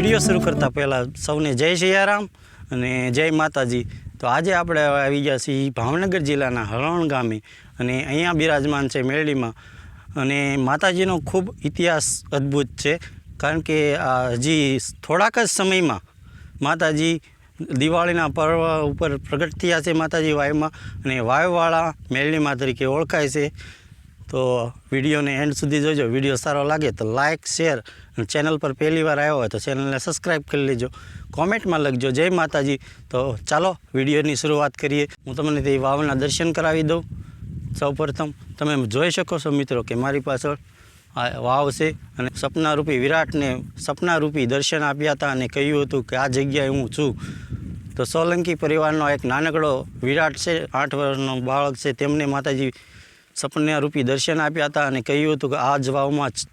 Video શરૂ કરતાં પહેલાં સૌને જય સિયારામ અને જય માતાજી. તો આજે આપણે આવી ગયા છીએ ભાવનગર જિલ્લાના હરણ ગામે અને અહીંયા બિરાજમાન છે મેળીમાં અને માતાજીનો ખૂબ ઇતિહાસ અદ્ભુત છે, કારણ કે હજી થોડાક જ સમયમાં માતાજી દિવાળીના પર્વ ઉપર પ્રગટ થયા છે માતાજી વાયુમાં અને વાયુવાળા મેરડીમાં તરીકે ઓળખાય છે. તો વિડીયોને એન્ડ સુધી જોજો. વીડિયો સારો લાગે તો લાઇક શેર અને ચેનલ પર પહેલી વાર આવ્યો હોય તો ચેનલને સબસ્ક્રાઈબ કરી લેજો. કોમેન્ટમાં લખજો. જય માતાજી. તો ચાલો, વિડીયોની શરૂઆત કરીએ. હું તમને તે વાવના દર્શન કરાવી દઉં. સૌપ્રથમ તમે જોઈ શકો છો મિત્રો કે મારી પાછળ આ વાવ છે અને સપનારૂપી વિરાટને સપનારૂપી દર્શન આપ્યા હતા અને કહ્યું હતું કે આ જગ્યાએ હું છું. તો સોલંકી પરિવારનો એક નાનકડો વિરાટ છે, આઠ વર્ષનો બાળક છે. તેમને માતાજી સપનારૂપી દર્શન આપ્યા હતા અને કહ્યું હતું કે આ જ વાવમાં જ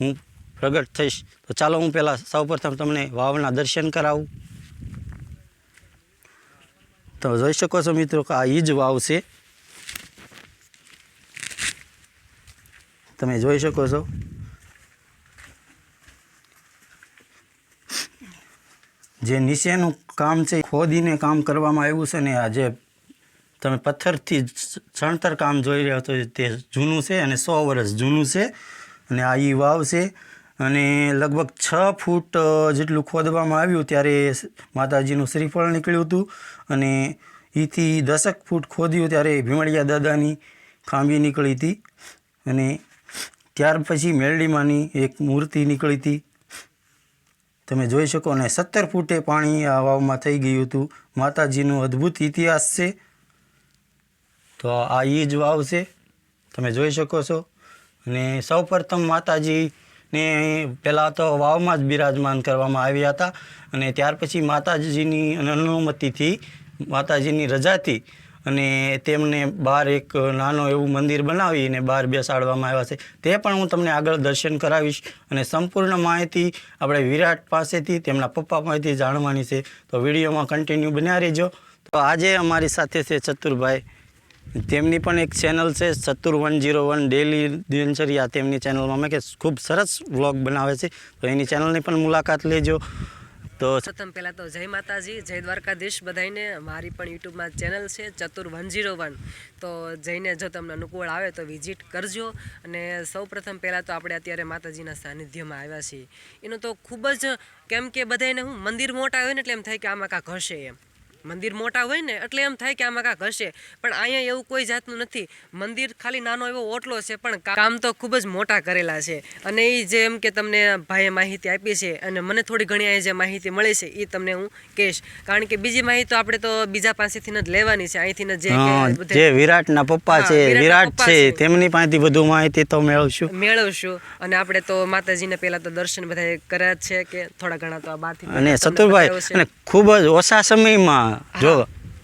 હું પ્રગટ થઈશ. તો ચાલો હું પહેલાં સૌપ્રથમ તમને વાવના દર્શન કરાવું. તો જોઈ શકો છો મિત્રો કે આ એ જ વાવ છે. તમે જોઈ શકો છો. જે નીચેનું કામ છે ખોદીને કામ કરવામાં આવ્યું છે ને આ જે તમે પથ્થરથી ચણતર કામ જોઈ રહ્યા છો તે જૂનું છે અને સો વર્ષ જૂનું છે અને આ ઈ વાવ છે અને લગભગ છ ફૂટ જેટલું ખોદવામાં આવ્યું ત્યારે માતાજીનું શ્રીફળ નીકળ્યું હતું અને એથી દસક ફૂટ ખોદ્યું ત્યારે ભીમળિયા દાદાની ખાંભી નીકળી હતી અને ત્યાર પછી મેરડીમાંની એક મૂર્તિ નીકળી હતી. તમે જોઈ શકો અને સત્તર ફૂટે પાણી આ વાવમાં થઈ ગયું હતું. માતાજીનું અદ્ભુત ઇતિહાસ છે. તો આ એ જ વાવ છે. તમે જોઈ શકો છો. અને સૌપ્રથમ માતાજીને પહેલાં તો વાવમાં જ બિરાજમાન કરવામાં આવ્યા હતા. અને ત્યાર પછી માતાજીની અનુમતિથી માતાજીની રજાથી અને તેમને બહાર એક નાનો એવું મંદિર બનાવીને બહાર બેસાડવામાં આવ્યા છે. તે પણ હું તમને આગળ દર્શન કરાવીશ અને સંપૂર્ણ માહિતી આપણે વિરાટ પાસેથી, તેમના પપ્પા પાસેથી જાણવાની છે. તો વિડીયોમાં કન્ટિન્યુ બન્યા રહેજો. તો આજે અમારી સાથે છે ચતુરભાઈ. તેમની પણ એક ચેનલ છે, સત્તુર વન જીરો વન ડેલી દિનચર્યા તેમની ચેનલમાં મેં કે ખૂબ સરસ વ્લોગ બનાવે છે. તો એની ચેનલની પણ મુલાકાત લેજો. તો પ્રથમ પહેલાં તો જય માતાજી, જય દ્વારકાધીશ બધાને મારી પણ યુટ્યુબમાં ચેનલ છે ચતુર વન જીરો વન. તો જઈને જો તમને અનુકૂળ આવે તો વિઝિટ કરજો. અને સૌ પ્રથમ પહેલાં તો આપણે અત્યારે માતાજીના સાનિધ્યમાં આવ્યા છીએ. એનું તો ખૂબ જ, કેમ કે બધાને હું મંદિર મોટા હોય ને એટલે એમ થાય કે આમાં કાંક હશે એમ. મંદિર મોટા હોય ને એટલે એમ થાય કે આમાં કાંક હશે. પણ અહીંયા એવું કોઈ જાતનું નથી. મંદિર ખાલી નાનો એવો ઓટલો છે પણ કામ તો ખૂબ જ મોટા કરેલા છે. અને એ જે એમ કે તમને ભાઈએ માહિતી આપી છે અને મને થોડી ઘણી અહીં જે માહિતી મળી છે એ તમને હું કહીશ. કારણ કે બીજી માહિતી તો આપણે તો બીજા પાસેથી જ લેવાની છે અહીંથી જે જે વિરાટના પપ્પા છે વિરાટ છે. તેમની પાસેથી વધુ માહિતી તો મેળવશું. મેળવશું. અને આપણે તો માતાજીને પહેલા તો દર્શન બધા કર્યા છે કે થોડા ઘણા તો આ બહારથી અને સતુરભાઈ અને ખૂબ જ ઓછા સમયમાં જો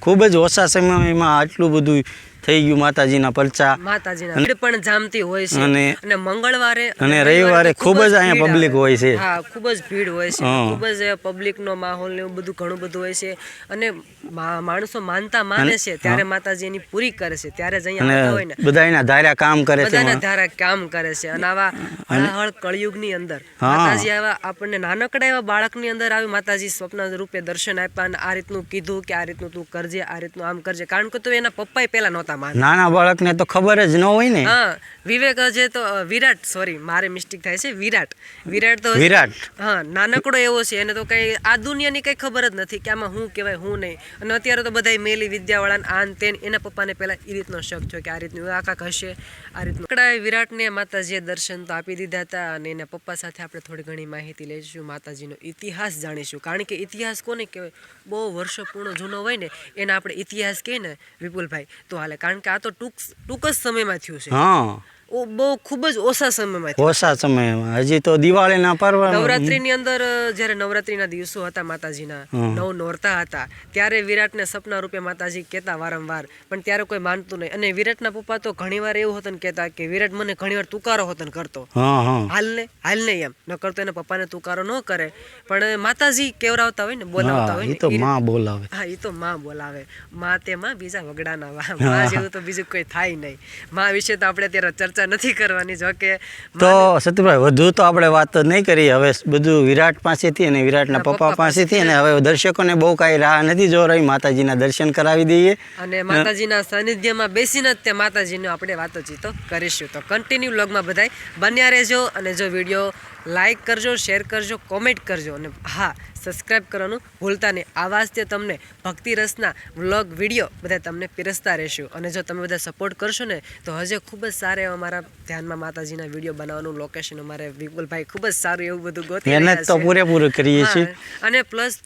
ખૂબ જ ઓછા સમયમાં આટલું બધું થઈ ગયું માતાજીના પરચા માતાજીના ભીડ પણ જામતી હોય છે. અને- અને મંગળવારે અને રવિવારે ખૂબ જ અહીંયા ભીડ હોય છે. હા ખૂબ જ ભીડ હોય છે. ખૂબ જ પબ્લિકનો માહોલ ને બધું ઘણું બધું હોય છે. અને માણસો માનતા માને છે ત્યારે માતાજી એની પૂરી કરે છે. ત્યારે જ અહીંયા આવતા હોય ને. બધા એના ધાર્યા કામ કરે છે બધાના ધાર્યા કામ કરે છે. અને આવા હળહળ કળયુગની અંદર માતાજી આવા આપણને નાનકડા એવા બાળકની અંદર આવી માતાજી સ્વપ્ન રૂપે દર્શન આપ્યા અને આ રીતનું કીધું કે આ રીતનું તું કરજે આ રીતનું આમ કરજે. કારણ કે તો એના પપ્પાએ પહેલા નહોતા માનતા નાના બાળકને તો ખબર જ ન હોય ને. હા વિવેક જે તો વિરાટ સોરી મારે મિસ્ટેક થાય છે વિરાટ. વિરાટ તો વિરાટ. હા નાનકડો એવો છે એને તો કઈ આ દુનિયાની કઈ ખબર જ નથી કે આમાં હું કહેવાય હું નહીં. અને અત્યારે તો બધા મેલી વિદ્યાવાળાને આન તેન એના પપ્પાને પહેલા એ રીતનો શક થયો કે આ રીતનું આ હશે આ રીતનું. કડાએ વિરાટને માતાજીએ દર્શન તો આપી દીધા હતા અને એના પપ્પા સાથે આપણે થોડી ઘણી માહિતી લઈશું માતાજીનો ઇતિહાસ જાણીશું. કારણ કે ઇતિહાસ કોને કહેવાય? બહુ વર્ષો પૂર્ણ જૂનો હોય ને એના આપણે ઇતિહાસ કહીએ ને વિપુલભાઈ તો હાલે. કારણ કે આ તો ટૂંક ટૂંક જ સમયમાં થયું છે. હા. બહુ ખૂબ જ ઓછા સમયમાં ઓછા સમયમાં. હજી તો દિવાળીના પર્વ નવરાત્રીની અંદર જ્યારે નવરાત્રીના દિવસો હતા માતાજીના નવ નોરતા હતા ત્યારે વિરાટને સપના રૂપે માતાજી કહેતા વારંવાર પણ ત્યારે કોઈ માનતું નહીં. અને વિરાટના પપ્પા તો ઘણીવાર એવું હતું કહેતા કે વિરાટ મને ઘણીવાર તુકારો હતો કરતો. હાલને હાલને એમ. ન કરતો એના પપ્પાને તુકારો ન કરે. પણ માતાજી કેવરાવતા હોય ને બોલાવતા હોય તો માં બોલાવે. હા એ તો માં બોલાવે. માં તે માં બીજા વગડાના માં જેવું તો બીજું કોઈ થાય નહીં. માં વિશે તો આપણે અત્યારે ચર્ચા ચર્ચા નથી કરવાની જો કે તો સતીભાઈ વધુ તો આપણે વાત નહીં કરી. હવે બધું વિરાટ પાસેથી અને વિરાટના પપ્પા પાસેથી અને હવે દર્શકોને બહુ કાંઈ રાહ નથી જો રહી. માતાજીના દર્શન કરાવી દઈએ. અને માતાજીના સાનિધ્યમાં બેસીને જ તે માતાજીનો આપણે વાતોચીતો કરીશું. તો કન્ટિન્યુ લોગમાં બધાય બન્યા રહેજો અને જો વીડિયો લાઈક કરજો શેર કરજો કોમેન્ટ કરજો અને હા સબસ્ક્રાઈબ કરવાનું ભૂલતા નહીં. આવા જ તે તમને ભક્તિ રસના વ્લોગ વીડિયો બધા તમને પીરસતા રહેશું. અને જો તમે બધા સપોર્ટ કરશો ને તો હજે ખૂબ જ સારા એવા મારા ધ્યાનમાં માતાજીના વીડિયો બનાવવાનું લોકેશન અમારે વિપુલભાઈ ખૂબ જ સારું એવું બધું ગોતી મહેનત તો. કરીએ છીએ. અને પ્લસ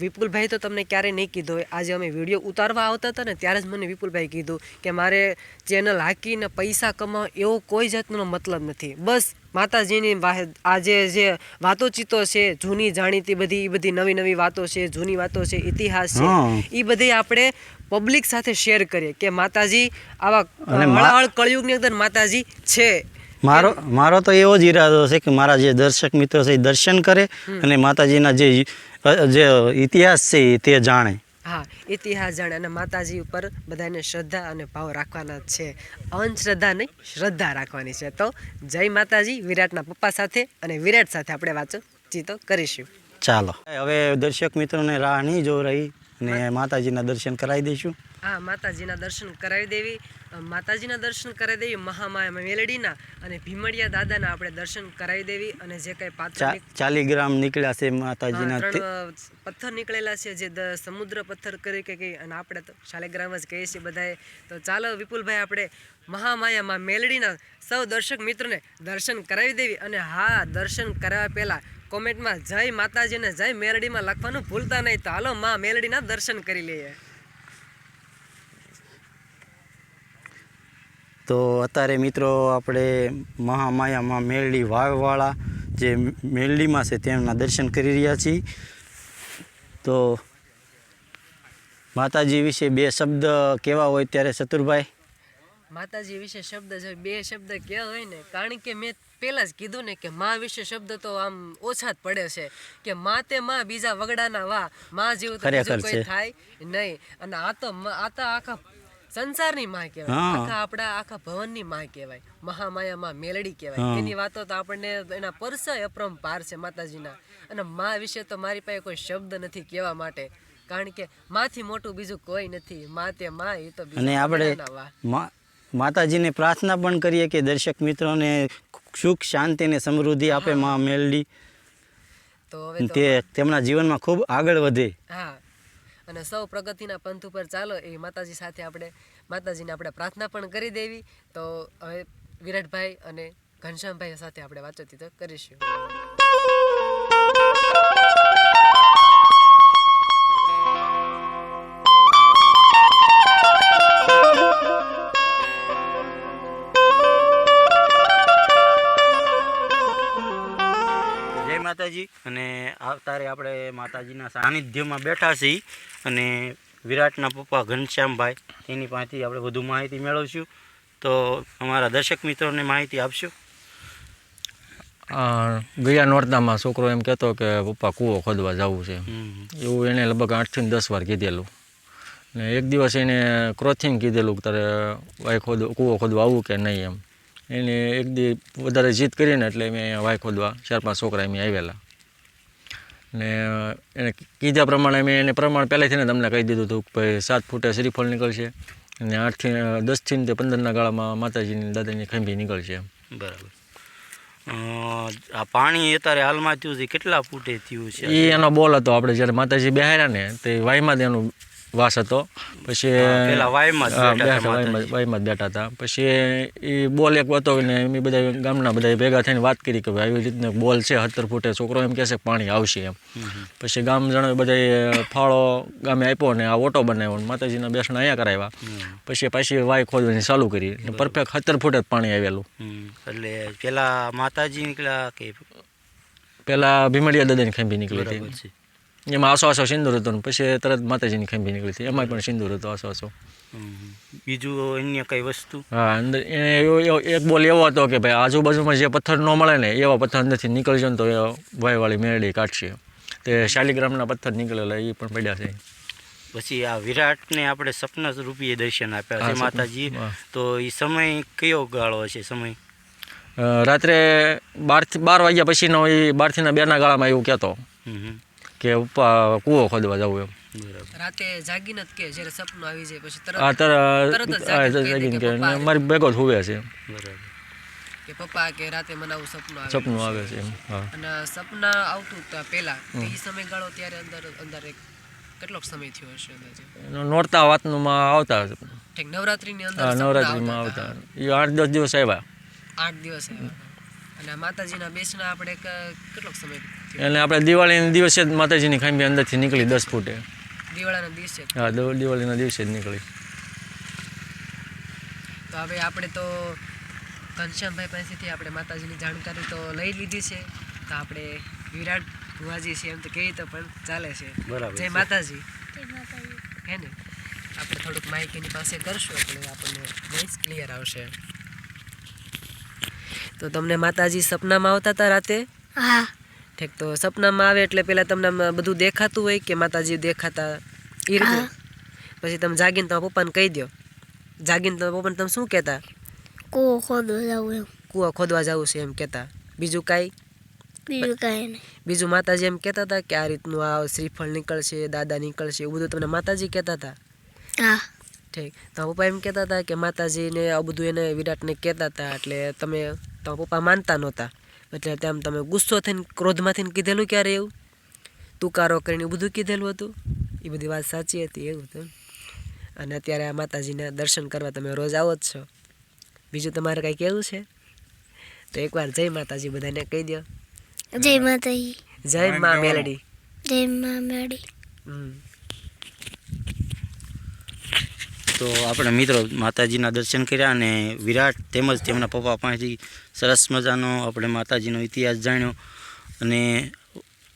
વિપુલભાઈ તો તમને ક્યારેય નહીં કીધું હોય. આજે અમે વીડિયો ઉતારવા આવતા હતા ને ત્યારે જ મને વિપુલભાઈ કીધું કે મારે ચેનલ હાકીને પૈસા કમાવા એવો કોઈ જાતનો મતલબ નથી. બસ માતાજીની આજે જે વાતો ચિત્તો છે જૂની જાણીતી બધી એ બધી નવી નવી વાતો છે જૂની વાતો છે ઇતિહાસ છે એ બધી આપણે પબ્લિક સાથે શેર કરીએ કે માતાજી આવા હળહળ કળયુગની અંદર માતાજી છે. મારો મારો તો એવો જ ઈરાદો છે કે મારા જે દર્શક મિત્રો છે એ દર્શન કરે અને માતાજીના જે જે ઇતિહાસ છે તે જાણે. હા ઇતિહાસ જાણે અને માતાજી ઉપર બધાને શ્રદ્ધા અને ભાવ રાખવાના છે. અંધશ્રદ્ધા નહીં શ્રદ્ધા રાખવાની છે. તો જય માતાજી વિરાટના પપ્પા સાથે અને વિરાટ સાથે આપણે વાતચીતો કરીશું. ચાલો. હવે દર્શક મિત્રોને રાહ નહીં જો રહી અને માતાજીના દર્શન કરાવી દઈશું. હા માતાજીના દર્શન કરાવી દેવી. માતાજીના દર્શન કરાવી દેવી મહામાયા મેલડીના અને ભીમડિયા દાદાના આપણે દર્શન કરાવી દેવી અને જે કંઈ પાત્ર ચાલી ગ્રામ નીકળ્યા છે માતાજીના પથ્થર નીકળેલા છે જે સમુદ્ર પથ્થર કરી કે કઈ અને આપણે તો શાલિગ્રામ જ કહીએ છીએ બધાએ. તો ચાલો વિપુલભાઈ આપણે મહામાયામાં મેલડીના સૌ દર્શક મિત્રોને દર્શન કરાવી દેવી અને હા દર્શન કરાવ્યા પહેલાં કોમેન્ટમાં જય માતાજી અને જય મેલડીમાં લખવાનું ભૂલતા નહીં. તો હાલો મા મેલડીના દર્શન કરી લઈએ. તો અત્યારે મિત્રો આપણે મહામાયામાં મેરડી વાવવાળા જે મેરડીમાં છે તેમના દર્શન કરી રહ્યા છીએ. તો માતાજી વિશે બે શબ્દ કેવા હોય ત્યારે ચતુરભાઈ? માતાજી વિશે શબ્દ છે બે શબ્દ કેવા હોય ને કારણ કે મેં પહેલા જ કીધું ને કે માં વિશે શબ્દ તો આમ ઓછા જ પડે છે કે માં તે માં બીજા વગડાના વા માં જેવું તો કોઈ. થાય નહીં. અને આ તો આ તો આખા સંસારની માં કહેવાય. આખા આપણા આખા ભવનની માં કહેવાય. મહામાયા માં મેલડી કહેવાય. એની વાતો તો આપણને એના પરસય અપરંપાર છે માતાજીના. અને માં વિશે તો મારી પાસે કોઈ શબ્દ નથી કહેવા માટે. કારણ કે માથી મોટું બીજું કોઈ નથી. માં તે માં એ તો અને આપણે માતાજીને પ્રાર્થના પણ કરીએ કે દર્શક મિત્રોને સુખ શાંતિ અને સમૃદ્ધિ આપે મા મેલડી. તો હવે તે તેમના જીવનમાં ખૂબ આગળ વધે. હા. અને સૌ પ્રગતિના પંથ ઉપર ચાલો એવી માતાજી સાથે આપણે, માતાજીને આપણે પ્રાર્થના પણ કરી દેવી. તો હવે વિરાટભાઈ અને ઘનશ્યામભાઈ સાથે આપણે વાતચીત કરીશું. માતાજી. અને આવતારે આપણે માતાજીના સાનિધ્યમાં બેઠા છીએ અને વિરાટના પપ્પા ઘનશ્યામભાઈ એની પાસેથી આપણે વધુ માહિતી મેળવશું. તો અમારા દર્શક મિત્રોને માહિતી આપશો? ગયા નોરતામાં છોકરો એમ કહેતો કે પપ્પા કૂવો ખોદવા જવું છે. એવું એને લગભગ આઠથી દસ વાર કીધેલું. ને એક દિવસ એને ક્રોથિંગ કીધેલું કે તારે ભાઈ ખોદ કૂવો ખોદવા આવું કે નહીં એમ. એને એક દી વધારે જીત કરીને એટલે મેં અહીંયા વાય ખોદવા ચાર પાંચ છોકરા એમ આવેલા. ને એને કીધા પ્રમાણે મેં એને પ્રમાણ પહેલેથી ને તમને કહી દીધું હતું કે ભાઈ સાત ફૂટે શ્રીફળ નીકળશે અને આઠથી દસથી ને પંદરના ગાળામાં માતાજીની દાદાની ખંભી નીકળશે બરાબર. આ પાણી અત્યારે હાલમાં થયું છે કેટલા ફૂટે થયું છે? એ એનો બોલ હતો આપણે જ્યારે માતાજી બેહાર્યા ને તે વાયમાં એનો વાસ હતો. પછી વાયમાં જ બેઠા હતા પછી એ બોલ એક હતો ને એમ બધા ગામના બધા ભેગા થઈને વાત કરી કે ભાઈ આવી રીતના બોલ છે સત્તર ફૂટે છોકરો એમ કહેશે પાણી આવશે એમ. પછી ગામ જણા બધા ફાળો ગામે આપ્યો ને આ ઓટો બનાવ્યો ને માતાજીના બેસણા અહીંયા કરાવ્યા. પછી પાછી વાય ખોદવાની ચાલુ કરી ને પરફેક્ટ સત્તર ફૂટે જ પાણી આવેલું. એટલે પેલા માતાજી નીકળ્યા કે પેલા ભીમડિયા દાદાની ખંભી નીકળી હતી. એમાં આસો આસો સિંદૂર હતો ને પછી તરત માતાજીની ખંભી નીકળી હતી. એમાં પણ સિંદૂર હતો આસો આસો. બીજું અન્ય કઈ વસ્તુ? હા અંદર એને એક બોલ એવો હતો કે ભાઈ આજુબાજુમાં જે પથ્થર ન મળે ને એવા પથ્થર અંદરથી નીકળજો ને તો એ વાયવાળી મેરડી કાઢશે. તે શાલિગ્રામના પથ્થર નીકળેલા એ પણ પડ્યા છે. પછી આ વિરાટને આપણે સપના રૂપીએ દર્શન આપ્યા છે માતાજી. તો એ સમય કયો ગાળો છે સમય? રાત્રે બારથી બાર વાગ્યા પછીનો એ બારથીના બેના ગાળામાં એવું કહેતો. કે ઉપા કૂવો ખોદવા જવું એમ. રાતે જાગીને જ કે જ્યારે સપનું આવી જાય પછી તરત તર તરત જાગીને કે મારી ભેગો જ હુવે છે. બરાબર. કે પપ્પા કે રાતે મને આવું સપનું આવે. સપનું આવે છે અને સપના આવતું તા પહેલા. એ સમયગાળો ત્યારે અંદર અંદર એક કેટલો સમય થયો હશે અંદાજે? નોરતા નોરતા વાતનુંમાં આવતા ઠીક નવરાત્રીની અંદર નવરાત્રી માં આવતા એ આઠ દસ દિવસ આવ્યા. આઠ દિવસ આવ્યા હતા. અને માતાજીના બેસના આપણે કેટલો કેટલોક સમય એટલે આપણે દિવાળીના દિવસે જ માતાજીની ખાંભી અંદરથી નીકળી દસ ફૂટે. દિવાળાના દિવસે? હા દિવાળીના દિવસે જ નીકળી. તો હવે આપણે તો ઘનશ્યામભાઈ પાસેથી આપણે માતાજીની જાણકારી તો લઈ લીધી છે. તો આપણે વિરાટ ભુવાજી છે એમ તો કહીએ તો પણ ચાલે છે. બરાબર જય છે. માતાજી. હે ને? આપણે થોડુંક માહિતીની પાસે કરશું એટલે આપણને વોઇસ ક્લિયર આવશે. તો તમને માતાજી સપનામાં આવતા હતા રાતે? હા. ઠીક તો સપનામાં આવે એટલે પહેલાં તમને બધું દેખાતું હોય કે માતાજી દેખાતા? એ રીતે? પછી તમે જાગીને તમારા પપ્પાને કહી દો જાગીને તમારા પપ્પાને તમે શું કહેતા? કૂવો ખોદવા જવું એમ. કૂવો ખોદવા જવું છે એમ કહેતા. બીજું કાંઈ? બીજું કાંઈ નહીં. બીજું માતાજી એમ કહેતા હતા કે આ રીતનું આ શ્રીફળ નીકળશે દાદા નીકળશે એવું બધું તમને માતાજી કહેતા હતા? હા. ઠીક તો પપ્પા એમ કહેતા હતા કે માતાજીને આ બધું એને વિરાટને કહેતા હતા એટલે તમે તમારા પપ્પા માનતા નહોતા. એટલે તેમ તમે ગુસ્સો થઈને ક્રોધમાંથી કીધેલું ક્યારે એવું? તુકારો કરીને બધું કીધેલું હતું? એ બધી વાત સાચી હતી એવું હતું અને અત્યારે આ માતાજીના દર્શન કરવા તમે રોજ આવો જ છો. બીજું તમારે કાંઈ કહેવું છે? તો એકવાર જય માતાજી બધાને કહી દો જય માતાજી. જય મા મેલડી. જય મા મેલડી. હમ. તો આપણે મિત્રો માતાજીના દર્શન કર્યા અને વિરાટ તેમજ તેમના પપ્પા પાસેથી સરસ મજાનો આપણે માતાજીનો ઇતિહાસ જાણ્યો અને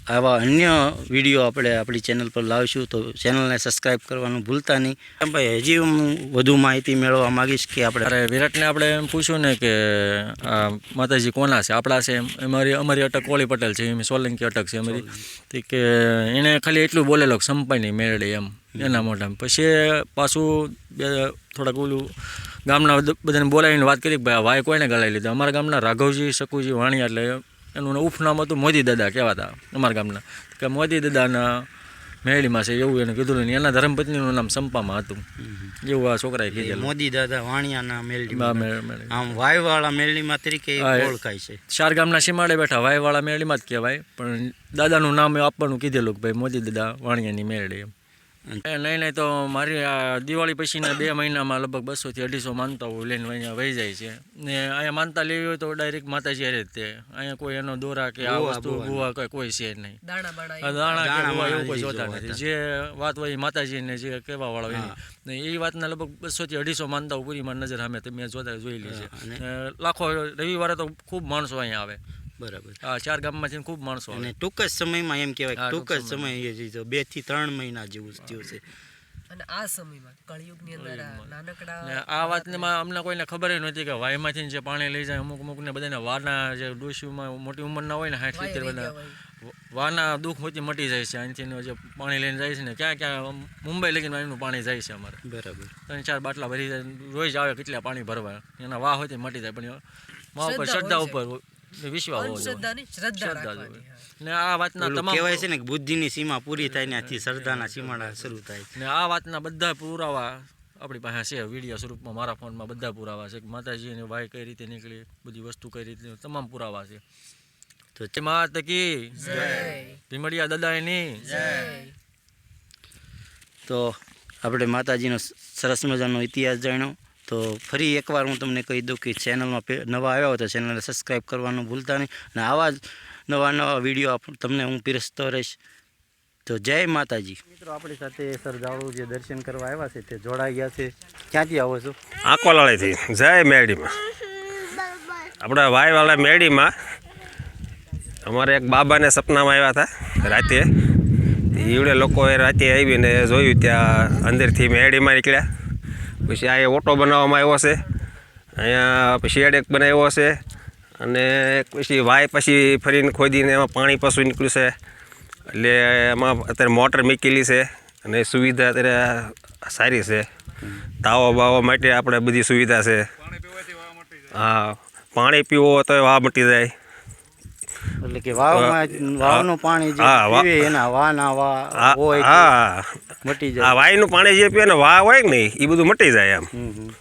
આવા અન્ય વીડિયો આપણે આપણી ચેનલ પર લાવીશું તો ચેનલને સબસ્ક્રાઈબ કરવાનું ભૂલતા નહીં. ભાઈ હજી હું વધુ માહિતી મેળવવા માગીશ કે આપણે અરે વિરાટને આપણે એમ પૂછ્યું ને કે માતાજી કોના છે? આપણા છે એમ. અમારી અમારી અટક કોળી પટેલ છે એમ સોલંકી અટક છે અમારી. તે કે એણે ખાલી એટલું બોલેલો સંપાઈની મેળડી એમ એના મોઢા પછી પાછું બે થોડાક ઓલું ગામના બધ- બધાને બોલાવીને વાત કરી કે ભાઈ આ વાય કોઈને ગળાવી લીધા? અમારા ગામના રાઘવજી શકુજી વાણિયા એટલે એનું ઉપનામ હતું મોદી દાદા કહેવાતા અમારા ગામના. કે મોદી દાદાના મેળીમાં છે એવું એને કીધું ને એના ધર્મપત્નીનું નામ સંપામાં હતું. એવું આ છોકરાએ કીધું મોદી દાદા વાણિયાના આ મેલડીમાં મેળ- મેળી. આમ વાયવાળા મેલડીમાં તરીકે ઓળખાય છે. ચાર ગામના સીમાડે બેઠા વાયવાળા મેળીમાં જ કહેવાય. પણ દાદાનું નામ આપવાનું કીધેલું કે ભાઈ મોદી દાદા વાણિયાની મેળડી એમ. નહીં નહીં તો મારી આ દિવાળી પછીના બે મહિનામાં લગભગ બસોથી અઢીસો માનતાઓ લઈને અહીંયા વહી જાય છે. ને અહીંયા માનતા લેવી હોય તો ડાયરેક્ટ માતાજી હારે જ તે. અહીંયા કોઈ એનો દોરા કે આ વસ્તુ ગુવા કે કોઈ છે નહીં. દાણા દાણા ગુવા એવું કોઈ જે જોતા નથી. જે વાત હોય માતાજીને જે કહેવા વાળો એની ને એ વાતના લગભગ બસોથી અઢીસો માનતાઓ પૂરી મારી નજર સામે તમે જોતા જોયેલી છે. હા, અને- ને લાખો રવિવારે તો ખૂબ માણસો અહીંયા આવે. બરાબર. ચાર ગામમાંથી ખૂબ માણસો અને ટૂંક જ સમયમાં એમ કહેવાય ટૂંક જ સમય બેથી ત્રણ મહિના જેવું થયું છે. અને આ સમયમાં કળિયુગની અંદર આ નાનકડા ને આ વાતમાં અમને કોઈને ખબર નહોતી કે વાયમાંથી જે પાણી લઈ જાય અમુક અમુકને બધાને વારના જે ડોશીમાં મોટી ઉંમરના હોય ને સાઠ સિત્તેર ગયા વાના દુઃખ મોતી મટી જાય છે. અહીંથી જે પાણી લઈને જાય છે ને ક્યાં ક્યાં મુંબઈ લગીને એનું પાણી જાય છે અમારે. બરાબર. ત્રણ ચાર બાટલા ભરી જાય રોજ આવે કેટલા પાણી ભરવા. એના વાહ હોય તે મટી જાય પણ મા ઉપર શ્રદ્ધા ઉપર વિશ્વાસ હોવો જોઈએ. શ્રદ્ધા. ને આ વાતના તમામ કહેવાય છે ને કે બુદ્ધિની સીમા પૂરી થાય ત્યાંથી શ્રદ્ધાના સીમાડા શરૂ થાય. ને આ વાતના બધા પુરાવા આપણી પાસે છે. વીડિયો સ્વરૂપમાં મારા ફોનમાં બધા પુરાવા છે કે માતાજીની વાય કઈ રીતે નીકળી બધી વસ્તુ કઈ રીતે તમામ પુરાવા છે. તો જય માતા કી. જય. ભીમડિયા દાદાની. જય. તો આપણે માતાજીનો સરસ મજાનો ઇતિહાસ જાણ્યો. તો ફરી એકવાર હું તમને કહી દઉં કે ચેનલમાં નવા આવ્યા હોય તો ચેનલને સબસ્ક્રાઈબ કરવાનું ભૂલતા નહીં અને આવા જ નવા નવા વીડિયો તમને હું પીરસતો રહીશ. તો જય માતાજી. મિત્રો આપણી સાથે સરદારો જે દર્શન કરવા આવ્યા છે તે જોડાઈ ગયા છે. ક્યાંથી આવો છો? આંકોલાળીથી. જય મેરડીમાં. આપણા વાયવાળા મેરડીમાં અમારે એક બાબાને સપનામાં આવ્યા હતા રાતે. એવડે લોકોએ રાતે આવીને જોયું ત્યાં અંદરથી મેરડીમાં નીકળ્યા. પછી આ ઓટો બનાવવામાં આવ્યો છે. અહીંયા પછી શેડ એક બનાવ્યો છે અને પછી વાય પછી ફરીને ખોદીને એમાં પાણી પાછું નીકળ્યું છે. એટલે એમાં અત્યારે મોટર મૂકેલી છે અને સુવિધા અત્યારે સારી છે. તાવા બાવા માટે આપણે બધી સુવિધા છે. હા પાણી પીવો તો વાહ મટી જાય. એટલે કે વાવમાં વાવનું પાણી જે પીવે એના વાના વા હોય હા. મટી આ વાયનું પાણી જે પીવે ને વા હોય ને એ બધું મટી જાય એમ.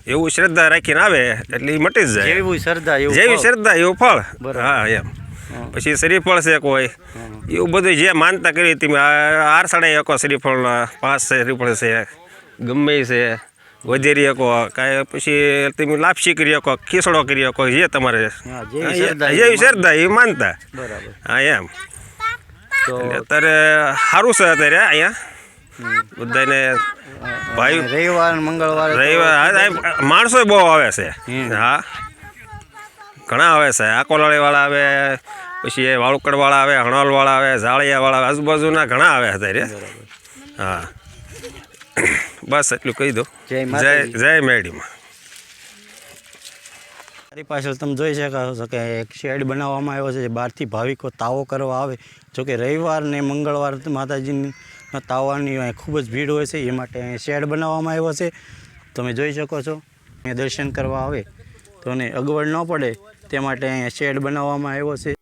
એવું શ્રદ્ધા રાખીને આવે એટલે એ મટી જ જાય. જેવી શ્રદ્ધા એવું જેવી શ્રદ્ધા એવું ફળ. હા એમ. પછી શ્રીફળ છે કોઈ. એવું બધું જે માનતા કરી તમે આરસાડે શકો શ્રીફળના પાંચ શ્રીફળ છે ગમે છે. વધેરી શકો કાંઈ પછી તમે લાપસી કરી શકો ખીસડો કરી શકો જે તમારે. જેવી શ્રદ્ધા એ માનતા. બરાબર. હા એમ. અત્યારે સારું છે અત્યારે અહીંયા. બધાને ભાઈ રવિવાર મંગળવાર રવિવાર માણસો બહુ આવે છે. હા. ઘણા આવે છે. આકોલાળીવાળા આવે પછી એ વાળુકડવાળા આવે હણોલવાળા આવે ઝાળિયાવાળા આવે આજુબાજુના ઘણા આવે અત્યારે. હા. બસ એટલું કહી દો. જય જય મેડીમાં મારી પાછળ તમે જોઈ શકો છો કે એક શેડ બનાવવામાં આવ્યો છે જે બહારથી ભાવિકો તાવો કરવા આવે. જો કે રવિવાર ને મંગળવાર માતાજીની તાવાની ખૂબ જ ભીડ હોય છે એ માટે શેડ બનાવવામાં આવ્યો છે. તમે જોઈ શકો છો અહીંયા દર્શન કરવા આવે. તો એને અગવડ ન પડે તે માટે અહીંયા શેડ બનાવવામાં આવ્યો છે.